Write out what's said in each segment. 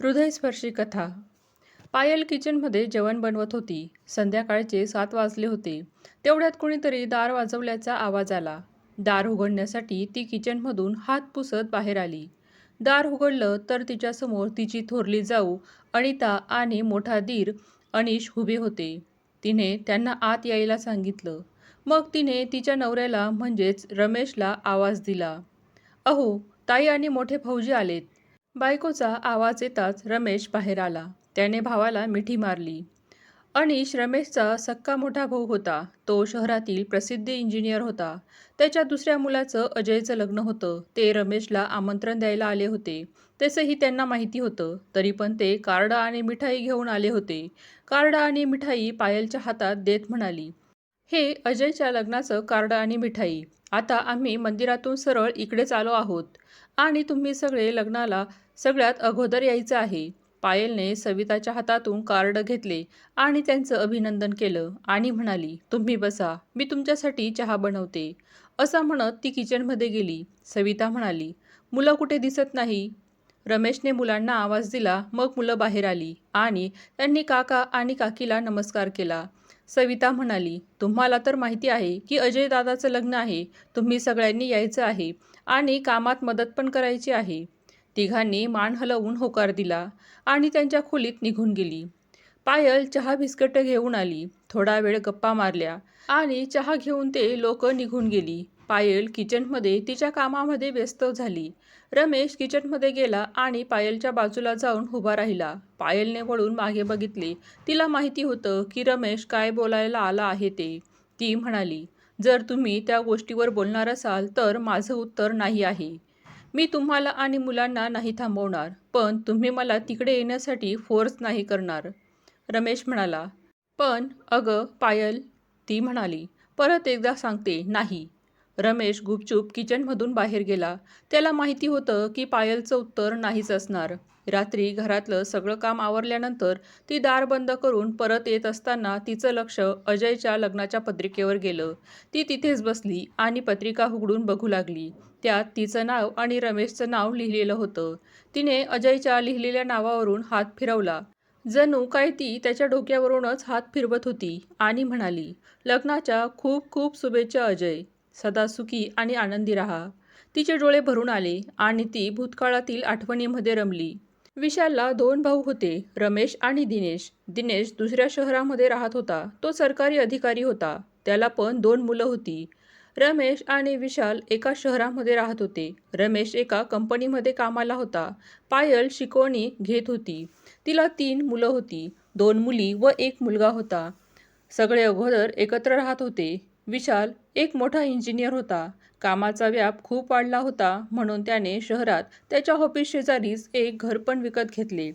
हृदयस्पर्शी कथा. पायल किचनमध्ये जेवण बनवत होती. संध्याकाळचे सात वाजले होते. तेवढ्यात कुणीतरी दार वाजवल्याचा आवाज आला. दार उघडण्यासाठी ती किचनमधून हात पुसत बाहेर आली. दार उघडलं तर तिच्यासमोर तिची थोरली जाऊ अनिता आणि मोठा दीर अनिश उभे होते. तिने त्यांना आत यायला सांगितलं. मग तिने तिच्या नवऱ्याला म्हणजेच रमेशला आवाज दिला. अहो ताई आणि मोठे फौजी आलेत. बायकोचा आवाज येताच रमेश बाहेर आला. त्याने भावाला मिठी मारली. अनिश रमेशचा सक्का मोठा भाऊ होता. तो शहरातील प्रसिद्ध इंजिनियर होता. त्याच्या दुसऱ्या मुलाचं अजयचं लग्न होतं. ते रमेशला आमंत्रण द्यायला आले होते. तसंही त्यांना माहिती होतं. तरी पण ते कार्ड आणि मिठाई घेऊन आले होते. कार्ड आणि मिठाई पायलच्या हातात देत म्हणाली हे अजयच्या लग्नाचं कार्ड आणि मिठाई. आता आम्ही मंदिरातून सरळ इकडेच आलो आहोत. आणि तुम्ही सगळे लग्नाला सगळ्यात अगोदर यायचं आहे. पायलने सविताच्या हातातून कार्ड घेतले आणि त्यांचं अभिनंदन केलं आणि म्हणाली तुम्ही बसा मी तुमच्यासाठी चहा बनवते. असं म्हणत ती किचनमध्ये गेली. सविता म्हणाली मुलं कुठे दिसत नाही? रमेशने मुलांना आवाज दिला मग मुलं बाहेर आली आणि त्यांनी काका आणि काकीला नमस्कार केला. सविता म्हणाली तुम्हाला तर माहिती आहे की अजय दादाचं लग्न आहे. तुम्ही सगळ्यांनी यायचं आहे आणि कामात मदत पण करायची आहे. तिघांनी मान हलवून होकार दिला आणि त्यांच्या खोलीत निघून गेली. पायल चहा बिस्कट घेऊन आली. थोडा वेळ गप्पा मारल्या आणि चहा घेऊन ते लोक निघून गेली. पायल किचनमध्ये तिच्या कामामध्ये व्यस्त झाली. रमेश किचनमध्ये गेला आणि पायलच्या बाजूला जाऊन उभा राहिला. पायलने वळून मागे बघितले. तिला माहिती होतं की रमेश काय बोलायला आला आहे ते. ती म्हणाली जर तुम्ही त्या गोष्टीवर बोलणार असाल तर माझं उत्तर नाही आहे. मी तुम्हाला आणि मुलांना नाही थांबवणार पण तुम्ही मला तिकडे येण्यासाठी फोर्स नाही करणार. रमेश म्हणाला. पण अगं पायल ती म्हणाली. परत एकदा सांगते नाही. रमेश गुपचूप किचनमधून बाहेर गेला. त्याला माहिती होतं की पायलचं उत्तर नाहीच असणार. रात्री घरातलं सगळं काम आवरल्यानंतर ती दार बंद करून परत येत असताना तिचं लक्ष अजयच्या लग्नाच्या पत्रिकेवर गेलं. ती तिथेच बसली आणि पत्रिका उघडून बघू लागली. त्यात तिचं नाव आणि रमेशचं नाव लिहिलेलं होतं. तिने अजयच्या लिहिलेल्या नावावरून हात फिरवला. जणू काय ती त्याच्या डोक्यावरूनच हात फिरवत होती आणि म्हणाली लग्नाच्या खूप खूप शुभेच्छा अजय. सदा सुखी आणि आनंदी राहा. तिचे डोळे भरून आले आणि ती भूतकाळातील आठवणीमध्ये रमली. विशालला दोन भाऊ होते रमेश आणि दिनेश. दिनेश दुसऱ्या शहरामध्ये राहत होता. तो सरकारी अधिकारी होता. त्याला पण दोन मुलं होती. रमेश आणि विशाल एका शहरामध्ये राहत होते. रमेश एका कंपनीमध्ये कामाला होता. पायल शिकवणी घेत होती. तिला तीन मुलं होती. दोन मुली व एक मुलगा होता. सगळे अगोदर एकत्र राहत होते. विशाल एक मोठा इंजिनियर होता. कामाचा व्याप खूप वाढला होता म्हणून त्याने शहरात त्याच्या ऑफिस शेजारीच एक घर पण विकत घेतले.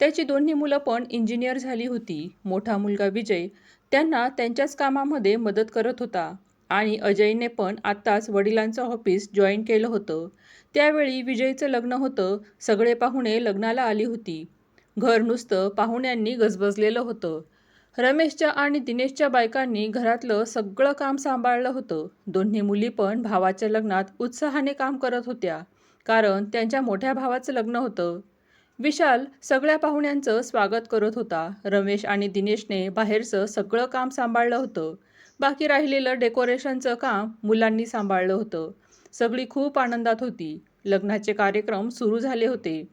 त्याची दोन्ही मुलं पण इंजिनियर झाली होती. मोठा मुलगा विजय त्यांना त्यांच्याच कामामध्ये मदत करत होता आणि अजयने पण आत्ताच वडिलांचं ऑफिस जॉईन केलं होतं. त्यावेळी विजयचं लग्न होतं. सगळे पाहुणे लग्नाला आली होती. घर नुसतं पाहुण्यांनी गजबजलेलं होतं. रमेशच्या आणि दिनेशच्या बायकांनी घरातलं सगळं काम सांभाळलं होतं. दोन्ही मुली पण भावाच्या लग्नात उत्साहाने काम करत होत्या कारण त्यांच्या मोठ्या भावाचं लग्न होतं. विशाल सगळ्या पाहुण्यांचं स्वागत करत होता. रमेश आणि दिनेशने बाहेरचं सगळं काम सांभाळलं होतं. बाकी राहिलेलं डेकोरेशनचं काम मुलांनी सांभाळलं होतं. सगळी खूप आनंदात होती. लग्नाचे कार्यक्रम सुरू झाले होते.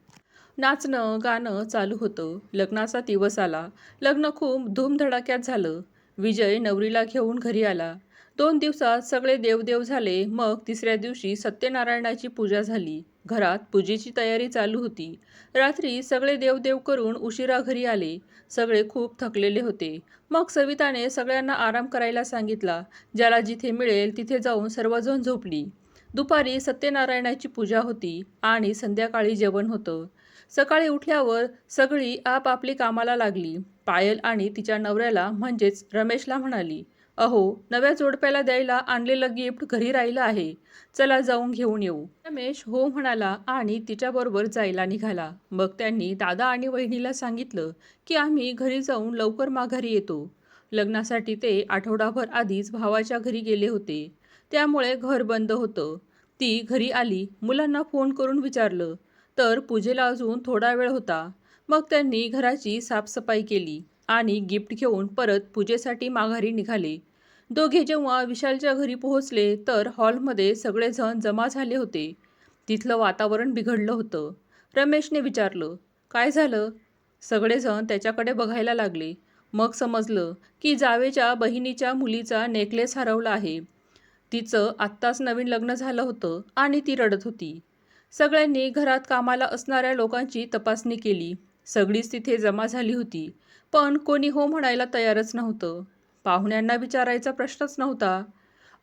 नाचणं गाणं चालू होतं. लग्नाचा दिवस आला. लग्न खूप धूमधडाक्यात झालं. विजय नवरीला घेऊन घरी आला. दोन दिवसात सगळे देवदेव झाले. मग तिसऱ्या दिवशी सत्यनारायणाची पूजा झाली. घरात पूजेची तयारी चालू होती. रात्री सगळे देवदेव करून उशिरा घरी आले. सगळे खूप थकलेले होते. मग सविताने सगळ्यांना आराम करायला सांगितला. ज्याला जिथे मिळेल तिथे जाऊन सर्वजण झोपली. दुपारी सत्यनारायणाची पूजा होती आणि संध्याकाळी जेवण होतं. सकाळी उठल्यावर सगळी आपापली कामाला लागली. पायल आणि तिच्या नवऱ्याला म्हणजेच रमेशला म्हणाली अहो नव्या जोडप्याला द्यायला आणलेलं गिफ्ट घरी राहिलं आहे. चला जाऊन घेऊन येऊ. रमेश हो म्हणाला आणि तिच्याबरोबर जायला निघाला. मग त्यांनी दादा आणि वहिनीला सांगितलं की आम्ही घरी जाऊन लवकर माघारी येतो. लग्नासाठी ते आठवडाभर आधीच भावाच्या घरी गेले होते. त्यामुळे घर बंद होतं. ती घरी आली मुलांना फोन करून विचारलं तर पूजेला अजून थोडा वेळ होता. मग त्यांनी घराची साफसफाई केली आणि गिफ्ट घेऊन परत पूजेसाठी माघारी निघाले. दोघे जेव्हा विशालच्या घरी पोहोचले तर हॉलमध्ये सगळेजण जमा झाले होते. तिथलं वातावरण बिघडलं होतं. रमेशने विचारलं काय झालं? सगळेजण त्याच्याकडे बघायला लागले. मग समजलं की जावेच्या बहिणीच्या मुलीचा नेकलेस हरवला आहे. तिचं आत्ताच नवीन लग्न झालं होतं आणि ती रडत होती. सगळ्यांनी घरात कामाला असणाऱ्या लोकांची तपासणी केली. सगळीच तिथे जमा झाली होती. पण कोणी हो म्हणायला तयारच नव्हतं. पाहुण्यांना विचारायचा प्रश्नच नव्हता.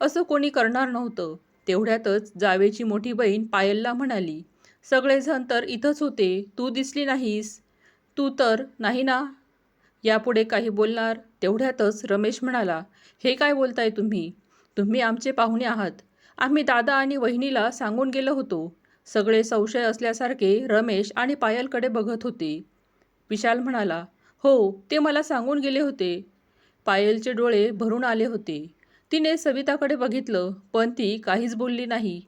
असं कोणी करणार नव्हतं. तेवढ्यातच जावेची मोठी बहीण पायलला म्हणाली सगळेजण तर इथंच होते. तू दिसली नाहीस. तू तर नाही ना? यापुढे काही बोलणार. तेवढ्यातच रमेश म्हणाला हे काय बोलताय तुम्ही? तुम्ही आमचे पाहुणे आहात. आम्ही दादा आणि वहिनीला सांगून गेलो होतो. सगळे संशय असल्यासारखे रमेश आणि पायलकडे बघत होते. विशाल म्हणाला हो ते मला सांगून गेले होते. पायलचे डोळे भरून आले होते. तिने सविताकडे बघितलं पण ती काहीच बोलली नाही.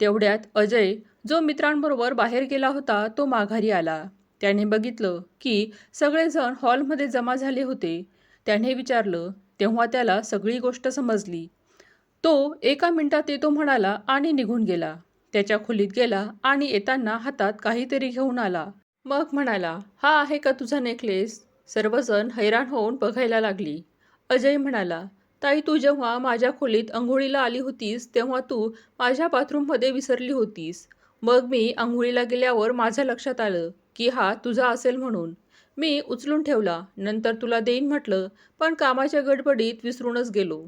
तेवढ्यात अजय जो मित्रांबरोबर बाहेर गेला होता तो माघारी आला. त्याने बघितलं की सगळेजण हॉलमध्ये जमा झाले होते. त्याने विचारलं तेव्हा त्याला सगळी गोष्ट समजली. तो एका मिनिटात येतो म्हणाला आणि निघून गेला. त्याच्या खोलीत गेला आणि येताना हातात काहीतरी घेऊन आला. मग म्हणाला हा आहे का तुझा नेकलेस? सर्वजण हैराण होऊन बघायला लागली. अजय म्हणाला ताई तू जेव्हा माझ्या खोलीत अंघोळीला आली होतीस तेव्हा तू माझ्या बाथरूममध्ये विसरली होतीस. मग मी आंघोळीला गेल्यावर माझ्या लक्षात आलं की हा तुझा असेल म्हणून. मी उचलून ठेवला नंतर तुला देईन म्हटलं पण कामाच्या गडबडीत विसरूनच गेलो.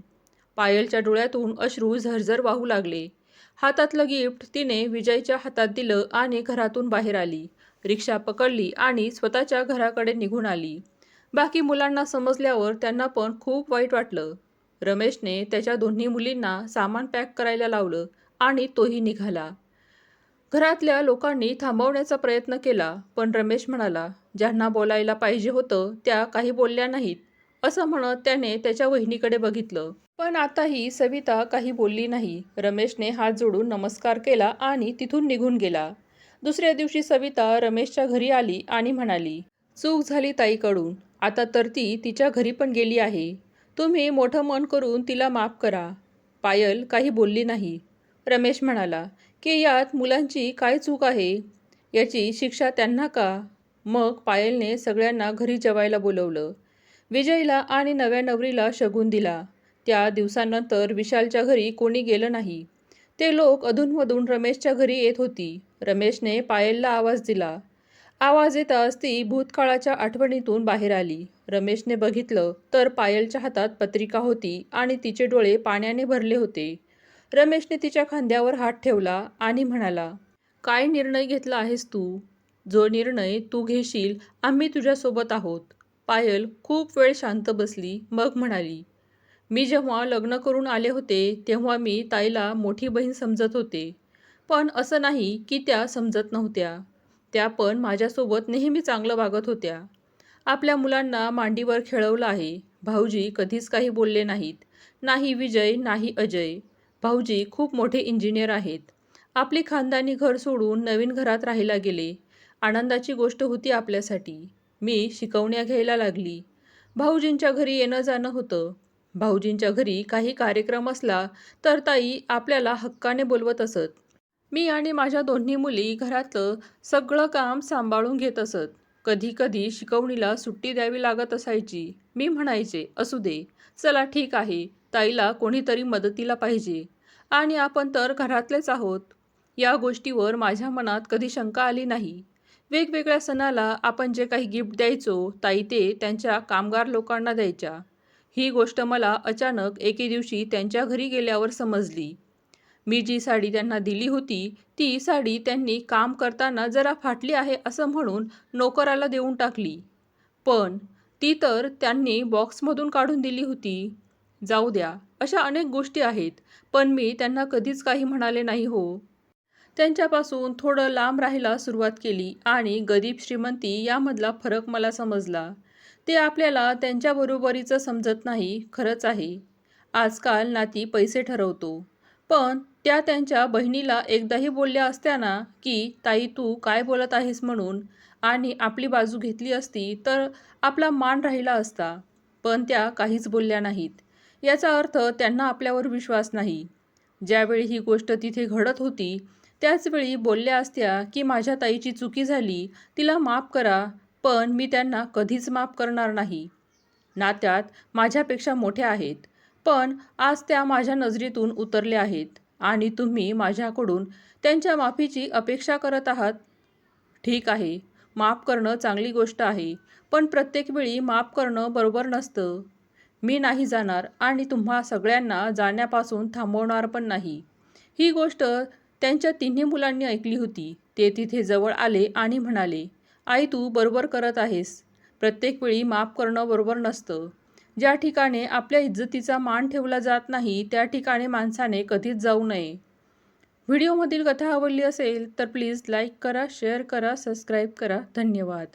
पायलच्या डोळ्यातून अश्रू झरझर वाहू लागले. हातातलं गिफ्ट तिने विजयच्या हातात दिलं आणि घरातून बाहेर आली. रिक्षा पकडली आणि स्वतःच्या घराकडे निघून आली. बाकी मुलांना समजल्यावर त्यांना पण खूप वाईट वाटलं. रमेशने त्याच्या दोन्ही मुलींना सामान पॅक करायला लावलं आणि तोही निघाला. घरातल्या लोकांनी थांबवण्याचा प्रयत्न केला पण रमेश म्हणाला ज्यांना बोलायला पाहिजे होतं त्या काही बोलल्या नाहीत असं म्हणत त्याने त्याच्या वहिनीकडे बघितलं. पण आताही सविता काही बोलली नाही. रमेशने हात जोडून नमस्कार केला आणि तिथून निघून गेला. दुसऱ्या दिवशी सविता रमेशच्या घरी आली आणि म्हणाली चूक झाली ताईकडून. आता तर ती तिच्या घरी पण गेली आहे. तुम्ही मोठं मन करून तिला माफ करा. पायल काही बोलली नाही. रमेश म्हणाला की यात मुलांची काय चूक आहे? याची शिक्षा त्यांना का? मग पायलने सगळ्यांना घरी जेवायला बोलवलं. विजयला आणि नव्या नवरीला शगून दिला. त्या दिवसानंतर विशालच्या घरी कोणी गेलं नाही. ते लोक अधूनमधून रमेशच्या घरी येत होती. रमेशने पायलला आवाज दिला. आवाज येताच ती भूतकाळाच्या आठवणीतून बाहेर आली. रमेशने बघितलं तर पायलच्या हातात पत्रिका होती आणि तिचे डोळे पाण्याने भरले होते. रमेशने तिच्या खांद्यावर हात ठेवला आणि म्हणाला काय निर्णय घेतला आहेस तू? जो निर्णय तू घेशील आम्ही तुझ्यासोबत आहोत. पायल खूप वेळ शांत बसली मग म्हणाली मी जेव्हा लग्न करून आले होते तेव्हा मी ताईला मोठी बहीण समजत होते. पण असं नाही की त्या समजत नव्हत्या. त्या पण माझ्यासोबत नेहमी चांगलं वागत होत्या. आपल्या मुलांना मांडीवर खेळवलं आहे. भाऊजी कधीच काही बोलले नाहीत. नाही विजय नाही अजय. भाऊजी खूप मोठे इंजिनियर आहेत. आपली खानदानी घर सोडून नवीन घरात राहायला गेले. आनंदाची गोष्ट होती आपल्यासाठी. मी शिकवण्या घ्यायला लागली. भाऊजींच्या घरी येणं जाणं होतं. भाऊजींच्या घरी काही कार्यक्रम असला तर ताई आपल्याला हक्काने बोलवत असत. मी आणि माझ्या दोन्ही मुली घरातलं सगळं काम सांभाळून घेत असत. कधी कधी शिकवणीला सुट्टी द्यावी लागत असायची. मी म्हणायचे असू दे. चला ठीक आहे. ताईला कोणीतरी मदतीला पाहिजे. आणि आपण तर घरातलेच आहोत. या गोष्टीवर माझ्या मनात कधी शंका आली नाही. वेगवेगळ्या सणाला आपण जे काही गिफ्ट द्यायचो ताई ते त्यांच्या कामगार लोकांना द्यायच्या. ही गोष्ट मला अचानक एके दिवशी त्यांच्या घरी गेल्यावर समजली. मी जी साडी त्यांना दिली होती ती साडी त्यांनी काम करताना जरा फाटली आहे असं म्हणून नोकराला देऊन टाकली. पण ती तर त्यांनी बॉक्समधून काढून दिली होती. जाऊ द्या अशा अनेक गोष्टी आहेत पण मी त्यांना कधीच काही म्हणाले नाही हो. त्यांच्यापासून थोडं लांब राहायला सुरुवात केली आणि गरीब श्रीमंती यामधला फरक मला समजला. ते आपल्याला त्यांच्या बरोबरीचं समजत नाही खरंच आहे. आजकाल नाती पैसे ठरवतो. पण त्या त्यांच्या बहिणीला एकदाही बोलल्या असत्या ना की ताई तू काय बोलत आहेस म्हणून? आणि आपली बाजू घेतली असती तर आपला मान राहिला असता. पण त्या काहीच बोलल्या नाहीत. याचा अर्थ त्यांना आपल्यावर विश्वास नाही. ज्यावेळी ही गोष्ट तिथे घडत होती त्याचवेळी बोलल्या असत्या की माझ्या ताईची चुकी झाली तिला माफ करा. पण मी त्यांना कधीच माफ करणार नाही. नात्यात माझ्यापेक्षा मोठ्या आहेत. पण आज त्या माझ्या नजरेतून उतरल्या आहेत. आणि तुम्ही माझ्याकडून त्यांच्या माफीची अपेक्षा करत आहात? ठीक आहे. माफ करणं चांगली गोष्ट आहे. पण प्रत्येक वेळी माफ करणं बरोबर नसतं. मी नाही जाणार आणि तुम्हा सगळ्यांना जाण्यापासून थांबवणार पण नाही. ही गोष्ट त्यांच्या तिन्ही मुलांनी ऐकली होती. ते तिथे जवळ आले आणि म्हणाले आई तू बरोबर करत आहेस. प्रत्येक वेळी माफ करणं बरोबर नसतं. ज्या ठिकाणी आपल्या इज्जतीचा मान ठेवला जात नाही त्या ठिकाणी माणसाने कधीच जाऊ नये. व्हिडिओमधील कथा आवडली असेल तर प्लीज लाईक करा शेअर करा सबस्क्राईब करा. धन्यवाद.